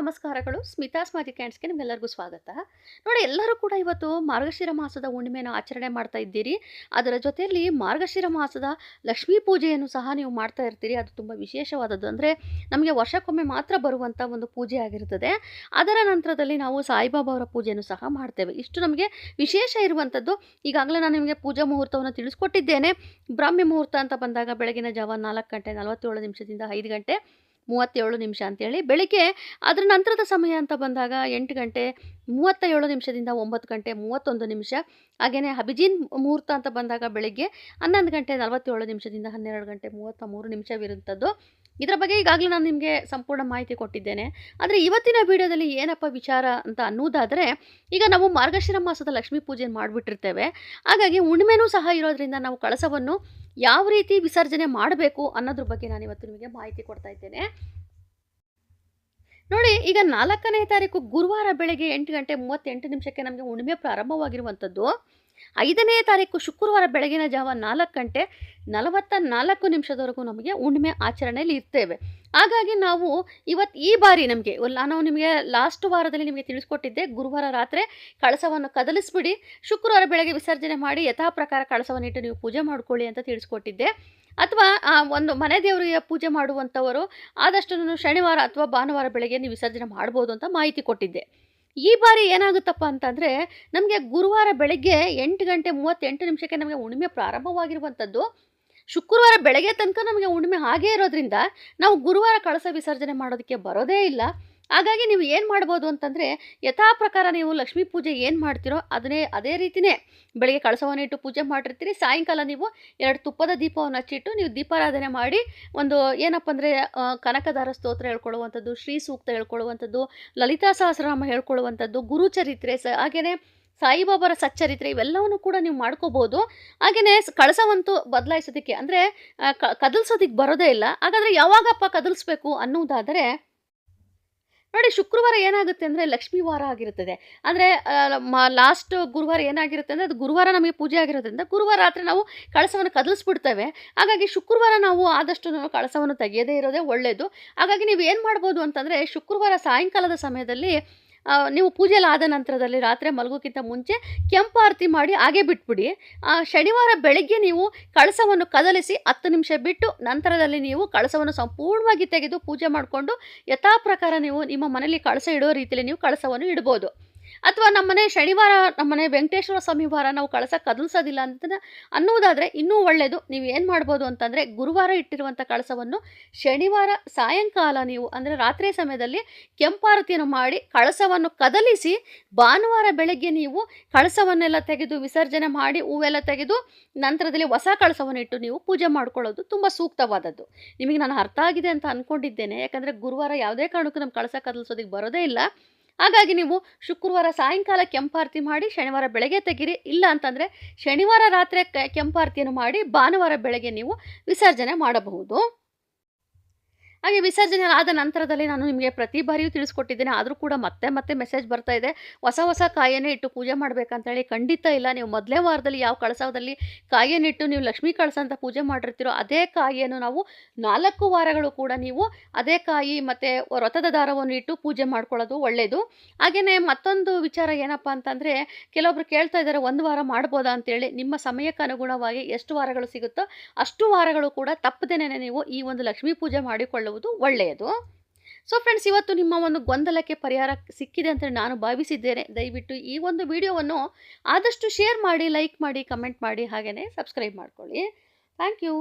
ನಮಸ್ಕಾರಗಳು. ಸ್ಮಿತಾ ಮ್ಯಾಜಿಕ್ ಕ್ಯಾಂಡ್ಸ್ಗೆ ನಿಮ್ಗೆಲ್ಲರಿಗೂ ಸ್ವಾಗತ. ನೋಡಿ, ಎಲ್ಲರೂ ಕೂಡ ಇವತ್ತು ಮಾರ್ಗಶಿರ ಮಾಸದ ಹುಣ್ಣಿಮೆಯನ್ನು ಆಚರಣೆ ಮಾಡ್ತಾ ಇದ್ದೀರಿ. ಅದರ ಜೊತೆಯಲ್ಲಿ ಮಾರ್ಗಶಿರ ಮಾಸದ ಲಕ್ಷ್ಮೀ ಪೂಜೆಯನ್ನು ಸಹ ನೀವು ಮಾಡ್ತಾ ಇರ್ತೀರಿ. ಅದು ತುಂಬ ವಿಶೇಷವಾದದ್ದು. ಅಂದರೆ ನಮಗೆ ವರ್ಷಕ್ಕೊಮ್ಮೆ ಮಾತ್ರ ಬರುವಂಥ ಒಂದು ಪೂಜೆ ಆಗಿರ್ತದೆ. ಅದರ ನಂತರದಲ್ಲಿ ನಾವು ಸಾಯಿಬಾಬಾ ಪೂಜೆಯನ್ನು ಸಹ ಮಾಡ್ತೇವೆ. ಇಷ್ಟು ನಮಗೆ ವಿಶೇಷ ಇರುವಂಥದ್ದು ಈಗಾಗಲೇ ನಾನು ನಿಮಗೆ ಪೂಜಾ ಮುಹೂರ್ತವನ್ನು ತಿಳಿಸ್ಕೊಟ್ಟಿದ್ದೇನೆ. ಬ್ರಾಹ್ಮಿ ಮುಹೂರ್ತ ಅಂತ ಬಂದಾಗ ಬೆಳಗಿನ ಜಾವ ನಾಲ್ಕು ಗಂಟೆ ನಲವತ್ತೇಳು ನಿಮಿಷದಿಂದ ಐದು ಗಂಟೆ. ಮೂವತ್ತೇಳು ನಿಮಿಷ ಅಂತೇಳಿ ಬೆಳಿಗ್ಗೆ ಅದರ ನಂತರದ ಸಮಯ ಅಂತ ಬಂದಾಗ ಎಂಟು ಗಂಟೆ ಮೂವತ್ತ ಏಳು ನಿಮಿಷದಿಂದ ಒಂಬತ್ತು ಗಂಟೆ ಮೂವತ್ತೊಂದು ನಿಮಿಷ. ಹಾಗೆಯೇ ಅಭಿಜಿನ್ ಮುಹೂರ್ತ ಅಂತ ಬಂದಾಗ ಬೆಳಿಗ್ಗೆ ಹನ್ನೊಂದು ಗಂಟೆ ನಲವತ್ತೇಳು ನಿಮಿಷದಿಂದ ಹನ್ನೆರಡು ಗಂಟೆ ಮೂವತ್ತ ಮೂರು ನಿಮಿಷವಿರುವಂಥದ್ದು ಇದರ ಬಗ್ಗೆ ಈಗಾಗಲೇ ನಾನು ನಿಮಗೆ ಸಂಪೂರ್ಣ ಮಾಹಿತಿ ಕೊಟ್ಟಿದ್ದೇನೆ. ಆದರೆ ಇವತ್ತಿನ ವಿಡಿಯೋದಲ್ಲಿ ಏನಪ್ಪ ವಿಚಾರ ಅಂತ ಅನ್ನೋದಾದರೆ ಈಗ ನಾವು ಮಾರ್ಗಶಿರ ಮಾಸದ ಲಕ್ಷ್ಮೀ ಪೂಜೆ ಮಾಡಿಬಿಟ್ಟಿರ್ತೇವೆ. ಹಾಗಾಗಿ ಹುಣ್ಣಿಮೆನೂ ಸಹ ಇರೋದ್ರಿಂದ ನಾವು ಕಳಸವನ್ನು ಯಾವ ರೀತಿ ವಿಸರ್ಜನೆ ಮಾಡಬೇಕು ಅನ್ನೋದ್ರ ಬಗ್ಗೆ ನಾನು ಇವತ್ತು ನಿಮಗೆ ಮಾಹಿತಿ ಕೊಡ್ತಾ ಇದ್ದೇನೆ. ನೋಡಿ, ಈಗ ನಾಲ್ಕನೇ ತಾರೀಕು ಗುರುವಾರ ಬೆಳಗ್ಗೆ ಎಂಟು ಗಂಟೆ ಮೂವತ್ತೆಂಟು ನಿಮಿಷಕ್ಕೆ ನಮಗೆ ಹುಣ್ಣಿಮೆ ಪ್ರಾರಂಭವಾಗಿರುವಂಥದ್ದು. ಐದನೇ ತಾರೀಕು ಶುಕ್ರವಾರ ಬೆಳಗಿನ ಜಾವ ನಾಲ್ಕು ಗಂಟೆ ನಲವತ್ತ ನಾಲ್ಕು ನಿಮಿಷದವರೆಗೂ ನಮಗೆ ಹುಣ್ಣಿಮೆ ಆಚರಣೆಯಲ್ಲಿ ಇರ್ತೇವೆ. ಹಾಗಾಗಿ ನಾವು ಇವತ್ತು ಈ ಬಾರಿ ನಮಗೆ ನಾವು ನಿಮಗೆ ಲಾಸ್ಟ್ ವಾರದಲ್ಲಿ ನಿಮಗೆ ತಿಳಿಸ್ಕೊಟ್ಟಿದ್ದೆ, ಗುರುವಾರ ರಾತ್ರಿ ಕಳಸವನ್ನು ಕದಲಿಸ್ಬಿಡಿ, ಶುಕ್ರವಾರ ಬೆಳಗ್ಗೆ ವಿಸರ್ಜನೆ ಮಾಡಿ ಯಥಾ ಪ್ರಕಾರ ಕಳಸವನ್ನು ನೀವು ಪೂಜೆ ಮಾಡ್ಕೊಳ್ಳಿ ಅಂತ ತಿಳಿಸ್ಕೊಟ್ಟಿದ್ದೆ. ಅಥವಾ ಒಂದು ಮನೆ ದೇವರಿಗೆ ಪೂಜೆ ಮಾಡುವಂಥವರು ಆದಷ್ಟು ಶನಿವಾರ ಅಥವಾ ಭಾನುವಾರ ಬೆಳಗ್ಗೆ ನೀವು ವಿಸರ್ಜನೆ ಮಾಡ್ಬೋದು ಅಂತ ಮಾಹಿತಿ ಕೊಟ್ಟಿದ್ದೆ. ಈ ಬಾರಿ ಏನಾಗುತ್ತಪ್ಪ ಅಂತಂದರೆ, ನಮಗೆ ಗುರುವಾರ ಬೆಳಗ್ಗೆ ಎಂಟು ಗಂಟೆ ಮೂವತ್ತೆಂಟು ನಿಮಿಷಕ್ಕೆ ನಮಗೆ ಹುಣ್ಣಿಮೆ ಪ್ರಾರಂಭವಾಗಿರುವಂಥದ್ದು. ಶುಕ್ರವಾರ ಬೆಳಗ್ಗೆ ತನಕ ನಮಗೆ ಹುಣ್ಣಿಮೆ ಹಾಗೇ ಇರೋದ್ರಿಂದ, ನಾವು ಗುರುವಾರ ಕಳಸ ವಿಸರ್ಜನೆ ಮಾಡೋದಕ್ಕೆ ಬರೋದೇ ಇಲ್ಲ. ಹಾಗಾಗಿ ನೀವು ಏನು ಮಾಡ್ಬೋದು ಅಂತಂದರೆ, ಯಥಾ ಪ್ರಕಾರ ನೀವು ಲಕ್ಷ್ಮೀ ಪೂಜೆ ಏನು ಮಾಡ್ತೀರೋ ಅದನ್ನೇ, ಅದೇ ರೀತಿಯೇ ಬೆಳಗ್ಗೆ ಕಳಸವನ್ನು ಇಟ್ಟು ಪೂಜೆ ಮಾಡಿರ್ತೀರಿ ಸಾಯಂಕಾಲ ನೀವು ಎರಡು ತುಪ್ಪದ ದೀಪವನ್ನು ಹಚ್ಚಿಟ್ಟು ನೀವು ದೀಪಾರಾಧನೆ ಮಾಡಿ ಒಂದು ಏನಪ್ಪ ಅಂದರೆ ಕನಕದಾರ ಸ್ತೋತ್ರ ಹೇಳ್ಕೊಳ್ಳುವಂಥದ್ದು, ಶ್ರೀ ಸೂಕ್ತ ಹೇಳ್ಕೊಳ್ಳುವಂಥದ್ದು, ಲಲಿತಾ ಸಹಸ್ರನಾಮ ಹೇಳ್ಕೊಳ್ಳುವಂಥದ್ದು ಗುರುಚರಿತ್ರೆ ಸ ಹಾಗೆಯೇ ಸಾಯಿಬಾಬಾರ ಸಚ್ಚರಿತ್ರೆ ಇವೆಲ್ಲವನ್ನು ಕೂಡ ನೀವು ಮಾಡ್ಕೋಬೋದು. ಹಾಗೆಯೇ ಕಳಸವಂತೂ ಬದಲಾಯಿಸೋದಕ್ಕೆ ಅಂದರೆ ಕದಲ್ಸೋದಕ್ಕೆ ಬರೋದೇ ಇಲ್ಲ. ಹಾಗಾದರೆ ಯಾವಾಗಪ್ಪ ಕದಲಿಸ್ಬೇಕು ಅನ್ನುವುದಾದರೆ ನೋಡಿ ಶುಕ್ರವಾರ ಏನಾಗುತ್ತೆ ಅಂದರೆ ಲಕ್ಷ್ಮೀ ವಾರ ಆಗಿರುತ್ತದೆ. ಅಂದರೆ ಲಾಸ್ಟ್ ಗುರುವಾರ ಏನಾಗಿರುತ್ತೆ ಅಂದರೆ ಅದು ಗುರುವಾರ ನಮಗೆ ಪೂಜೆ ಆಗಿರೋದ್ರಿಂದ ಗುರುವಾರ ರಾತ್ರಿ ನಾವು ಕಳಸವನ್ನು ಕದಲಿಸ್ಬಿಡ್ತೇವೆ. ಹಾಗಾಗಿ ಶುಕ್ರವಾರ ನಾವು ಆದಷ್ಟು ನಾವು ಕಳಸವನ್ನು ತೆಗೆಯದೇ ಇರೋದೇ ಒಳ್ಳೆಯದು ಹಾಗಾಗಿ ನೀವು ಏನು ಮಾಡ್ಬೋದು ಅಂತಂದರೆ ಶುಕ್ರವಾರ ಸಾಯಂಕಾಲದ ಸಮಯದಲ್ಲಿ ನೀವು ಪೂಜೆ ಆದ ನಂತರದಲ್ಲಿ ರಾತ್ರಿ ಮಲಗೋಕ್ಕಿಂತ ಮುಂಚೆ ಕೆಂಪು ಆರತಿ ಮಾಡಿ ಹಾಗೆ ಬಿಟ್ಬಿಡಿ. ಆ, ಶನಿವಾರ ಬೆಳಗ್ಗೆ ನೀವು ಕಳಸವನ್ನು ಕದಲಿಸಿ ಹತ್ತು ನಿಮಿಷ ಬಿಟ್ಟು ನಂತರದಲ್ಲಿ ನೀವು ಕಳಸವನ್ನು ಸಂಪೂರ್ಣವಾಗಿ ತೆಗೆದು ಪೂಜೆ ಮಾಡಿಕೊಂಡು ಯಥಾ ಪ್ರಕಾರ ನೀವು ನಿಮ್ಮ ಮನೆಯಲ್ಲಿ ಕಳಸ ಇಡೋ ರೀತಿಯಲ್ಲಿ ನೀವು ಕಳಸವನ್ನು ಇಡ್ಬೋದು. ಅಥವಾ ನಮ್ಮನೆ ಶನಿವಾರ, ನಮ್ಮನೆ ವೆಂಕಟೇಶ್ವರ ಸ್ವಾಮಿ ವಾರ ನಾವು ಕಳಸ ಕದಲಿಸೋದಿಲ್ಲ ಅಂತ ಅನ್ನೋದಾದರೆ ಇನ್ನೂ ಒಳ್ಳೆಯದು ನೀವು ಏನು ಮಾಡ್ಬೋದು ಅಂತಂದರೆ, ಗುರುವಾರ ಇಟ್ಟಿರುವಂಥ ಕಳಸವನ್ನು ಶನಿವಾರ ಸಾಯಂಕಾಲ ನೀವು, ಅಂದರೆ ರಾತ್ರಿ ಸಮಯದಲ್ಲಿ ಕೆಂಪಾರತಿಯನ್ನು ಮಾಡಿ ಕಳಸವನ್ನು ಕದಲಿಸಿ, ಭಾನುವಾರ ಬೆಳಗ್ಗೆ ನೀವು ಕಳಸವನ್ನೆಲ್ಲ ತೆಗೆದು ವಿಸರ್ಜನೆ ಮಾಡಿ, ಹೂವೆಲ್ಲ ತೆಗೆದು ನಂತರದಲ್ಲಿ ಹೊಸ ಕಳಸವನ್ನು ಇಟ್ಟು ನೀವು ಪೂಜೆ ಮಾಡ್ಕೊಳ್ಳೋದು ತುಂಬ ಸೂಕ್ತವಾದದ್ದು. ನಿಮಗೆ ನಾನು ಅರ್ಥ ಆಗಿದೆ ಅಂತ ಅಂದ್ಕೊಂಡಿದ್ದೇನೆ ಯಾಕಂದರೆ ಗುರುವಾರ ಯಾವುದೇ ಕಾರಣಕ್ಕೂ ನಮ್ಮ ಕಳಸ ಕದಲಿಸೋದಕ್ಕೆ ಬರೋದೇ ಇಲ್ಲ. ಹಾಗಾಗಿ ನೀವು ಶುಕ್ರವಾರ ಸಾಯಂಕಾಲ ಕೆಂಪಾರತಿ ಮಾಡಿ ಶನಿವಾರ ಬೆಳಗ್ಗೆ ತೆಗೀರಿ. ಇಲ್ಲ ಅಂತಂದರೆ ಶನಿವಾರ ರಾತ್ರಿ ಕೆಂಪಾರತಿಯನ್ನು ಮಾಡಿ ಭಾನುವಾರ ಬೆಳಗ್ಗೆ ನೀವು ವಿಸರ್ಜನೆ ಮಾಡಬಹುದು. ಹಾಗೆ ವಿಸರ್ಜನೆ ಆದ ನಂತರದಲ್ಲಿ ನಾನು ನಿಮಗೆ ಪ್ರತಿ ಬಾರಿಯೂ ತಿಳಿಸ್ಕೊಟ್ಟಿದ್ದೇನೆ. ಆದರೂ ಕೂಡ ಮತ್ತೆ ಮತ್ತೆ ಮೆಸೇಜ್ ಬರ್ತಾ ಇದೆ. ಹೊಸ ಹೊಸ ಕಾಯನ್ನೇ ಇಟ್ಟು ಪೂಜೆ ಮಾಡಬೇಕಂತೇಳಿ ಖಂಡಿತ ಇಲ್ಲ. ನೀವು ಮೊದಲೇ ವಾರದಲ್ಲಿ ಯಾವ ಕಳಸದಲ್ಲಿ ಕಾಯನ್ನಿಟ್ಟು ನೀವು ಲಕ್ಷ್ಮೀ ಕಳಸ ಅಂತ ಪೂಜೆ ಮಾಡಿರ್ತೀರೋ ಅದೇ ಕಾಯಿಯನ್ನು ನಾವು ನಾಲ್ಕು ವಾರಗಳು ಕೂಡ ನೀವು ಅದೇ ಕಾಯಿ ಮತ್ತು ವ್ರತದ ದಾರವನ್ನು ಇಟ್ಟು ಪೂಜೆ ಮಾಡ್ಕೊಳ್ಳೋದು ಒಳ್ಳೆಯದು ಹಾಗೆಯೇ ಮತ್ತೊಂದು ವಿಚಾರ ಏನಪ್ಪ ಅಂತಂದರೆ ಕೆಲವೊಬ್ರು ಕೇಳ್ತಾ ಇದ್ದಾರೆ, ಒಂದು ವಾರ ಮಾಡ್ಬೋದಾ? ಅಂತೇಳಿ. ನಿಮ್ಮ ಸಮಯಕ್ಕೆ ಅನುಗುಣವಾಗಿ ಎಷ್ಟು ವಾರಗಳು ಸಿಗುತ್ತೋ ಅಷ್ಟು ವಾರಗಳು ಕೂಡ ತಪ್ಪದೇನೆ ನೀವು ಈ ಒಂದು ಲಕ್ಷ್ಮೀ ಪೂಜೆ ಮಾಡಿಕೊಳ್ಳುವುದು ಒಳ್ಳೆಯದು. ಸೊ ಫ್ರೆಂಡ್ಸ್ ಇವತ್ತು ನಿಮ್ಮ ಒಂದು ಗೊಂದಲಕ್ಕೆ ಪರಿಹಾರ ಸಿಕ್ಕಿದೆ ಅಂತ ನಾನು ಭಾವಿಸಿದ್ದೇನೆ. ದಯವಿಟ್ಟು ಈ ಒಂದು ವಿಡಿಯೋವನ್ನು ಆದಷ್ಟು ಶೇರ್ ಮಾಡಿ ಲೈಕ್ ಮಾಡಿ ಕಮೆಂಟ್ ಮಾಡಿ ಹಾಗೆಯೇ ಸಬ್ಸ್ಕ್ರೈಬ್ ಮಾಡ್ಕೊಳ್ಳಿ. Thank you